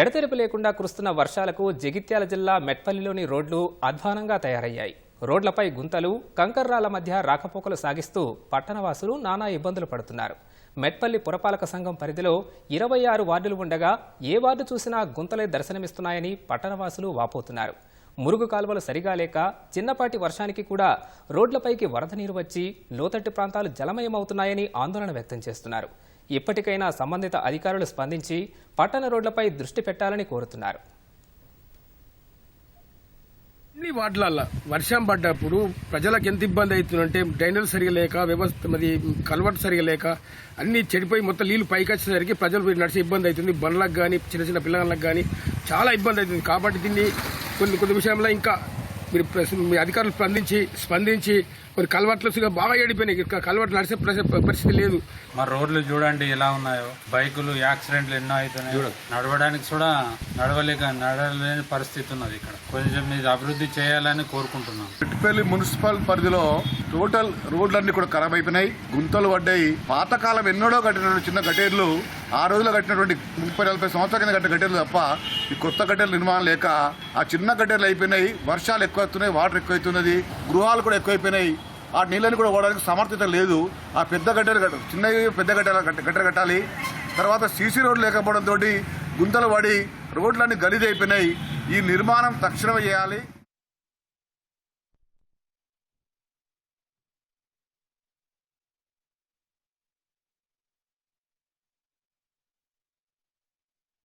ఎడతెరిపి లేకుండా కురుస్తున్న వర్షాలకు జగిత్యాల జిల్లా మెట్పల్లిలోని రోడ్లు అధ్వానంగా తయారయ్యాయి. రోడ్లపై గుంతలు కంకర్రాల మధ్య రాకపోకలు సాగిస్తూ పట్టణవాసులు నానా ఇబ్బందులు పడుతున్నారు. మెట్పల్లి పురపాలక సంఘం పరిధిలో ఇరవై ఆరు వార్డులు ఉండగా ఏ వార్డు చూసినా గుంతలే దర్శనమిస్తున్నాయని పట్టణవాసులు వాపోతున్నారు. మురుగు కాలువలు సరిగా లేక చిన్నపాటి వర్షానికి కూడా రోడ్లపైకి వరద నీరు వచ్చి లోతట్టు ప్రాంతాలు జలమయమవుతున్నాయని ఆందోళన వ్యక్తం చేస్తున్నారు. ఇప్పటికైనా సంబంధిత అధికారులు స్పందించి పట్టణ రోడ్లపై దృష్టి పెట్టాలని కోరుతున్నారు. అన్ని వార్డులల్లో వర్షం పడ్డప్పుడు ప్రజలకు ఎంత ఇబ్బంది అవుతుందంటే డ్రైనేజ్ సరిగా లేక వ్యవస్థ మరి కల్వర్ట్ సరిగా లేక అన్ని చెడిపోయి మొత్తం నీళ్ళు పైకి వచ్చేసరికి ప్రజలు నడిచే ఇబ్బంది అవుతుంది. బండ్లకు కానీ చిన్న చిన్న పిల్లలకు కానీ చాలా ఇబ్బంది అవుతుంది. కాబట్టి దీన్ని కొన్ని కొన్ని విషయంలో ఇంకా మీరు మీ అధికారులు స్పందించి స్పందించి కొన్ని కలవట్లు బాగా ఏడిపోయినాయి. ఇంకా కలవట్లు నడిచే పరిస్థితి పరిస్థితి లేదు. మరి రోడ్లు చూడండి ఎలా ఉన్నాయో. బైకులు యాక్సిడెంట్లు ఎన్నో అవుతున్నాయి నడవడానికి కూడా నడవలేక నడవలేని పరిస్థితి ఉన్నది ఇక్కడ. కొంచెం ఇది అభివృద్ధి చేయాలని కోరుకుంటున్నాం. పెట్టుపల్లి మున్సిపల్ పరిధిలో టోటల్ రోడ్లన్నీ కూడా ఖరాబ్ అయిపోయినాయి. గుంతలు పడ్డాయి. పాతకాలం ఎన్నడో కట్టినటువంటి చిన్న గటేర్లు ఆ రోజులో కట్టినటువంటి ముప్పై నలభై సంవత్సరాల కింద కట్టిన గటేర్లు తప్ప ఈ కొత్త గటేర్ల నిర్మాణం లేక ఆ చిన్న గటేర్లు అయిపోయినాయి. వర్షాలు ఎక్కువ అవుతున్నాయి వాటర్ ఎక్కువ అవుతున్నది గృహాలు కూడా ఎక్కువైపోయినాయి. ఆ నీళ్ళని కూడా ఓడడానికి సమర్థత లేదు. ఆ పెద్ద గడ్డలు కట్ట చిన్నవి పెద్ద గడ్డలు గడ్డ కట్టాలి. తర్వాత సీసీ రోడ్లు లేకపోవడంతో గుంతలు పడి రోడ్లన్నీ గలీజ్ అయిపోయినాయి ఈ నిర్మాణం తక్షణమే చేయాలి.